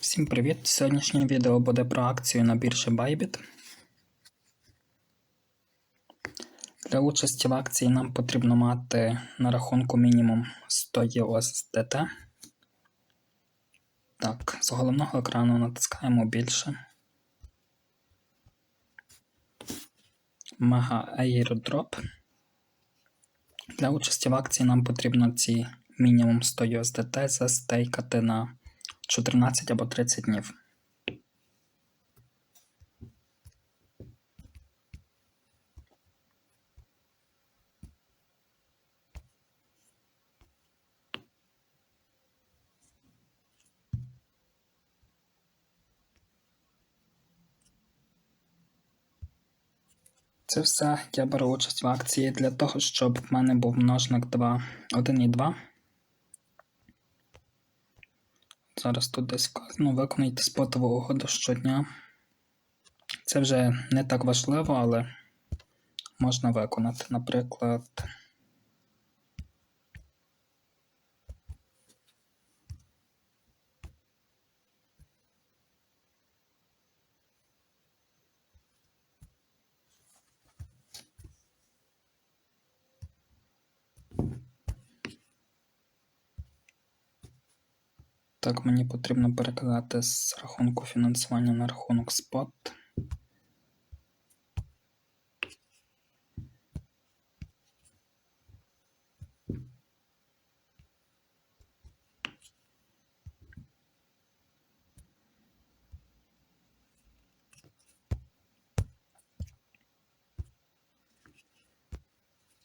Всім привіт! Сьогоднішнє відео буде про акцію на біржі Bybit. Для участі в акції нам потрібно мати на рахунку мінімум 100 USDT. Так, з головного екрану натискаємо більше. Мега Airdrop. Для участі в акції нам потрібно ці мінімум 100 USDT застейкати на 14 або 30 днів. Це все я беру участь в акції для того, щоб в мене був множник 2, 1 і 2. Зараз тут десь вказано, виконайте спотову угоду щодня. Це вже не так важливо, але можна виконати. Наприклад. Так, мені потрібно переказати з рахунку фінансування на рахунок спот.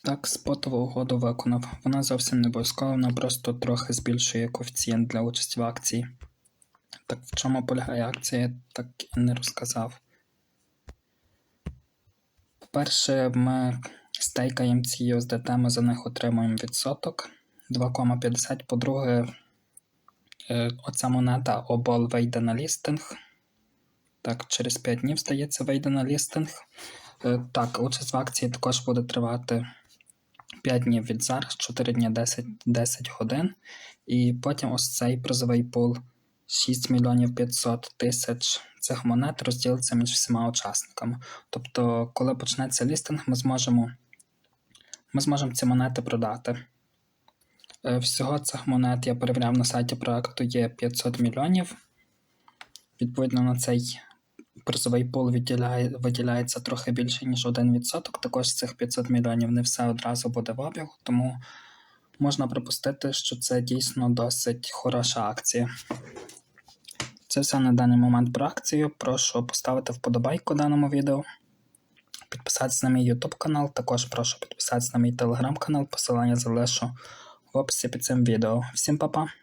Так, спотову угоду виконав. Вона зовсім не обов'язкова, вона просто трохи збільшує коефіцієнт для участі в акції. Так в чому полягає акція, я так і не розказав. По-перше, ми стейкаємо ці USDT, ми за них отримуємо відсоток 2,50. По-друге, е, оця монета обол вийде на лістинг. Так, через 5 днів, здається, вийде на лістинг. Е, Так, участь в акції також буде тривати 5 днів від зараз, 4 дні 10 10 годин. І потім ось цей призовий пул 6 мільйонів 500 тисяч цих монет розділиться між всіма учасниками. Тобто, коли почнеться лістинг, ми зможемо ми зможемо ці монети продати. Е, Всього цих монет я перевіряв на сайті проекту є 500 мільйонів. Відповідно на цей призовий пул виділяє, виділяється трохи більше, ніж 1%. Також з цих 500 мільйонів не все одразу буде в обігу, тому можна припустити, що це дійсно досить хороша акція. Це все на даний момент про акцію. Прошу поставити вподобайку даному відео. Підписатися на мій YouTube канал, також прошу підписатися на мій телеграм канал, посилання залишу в описі під цим відео. Всім па-па!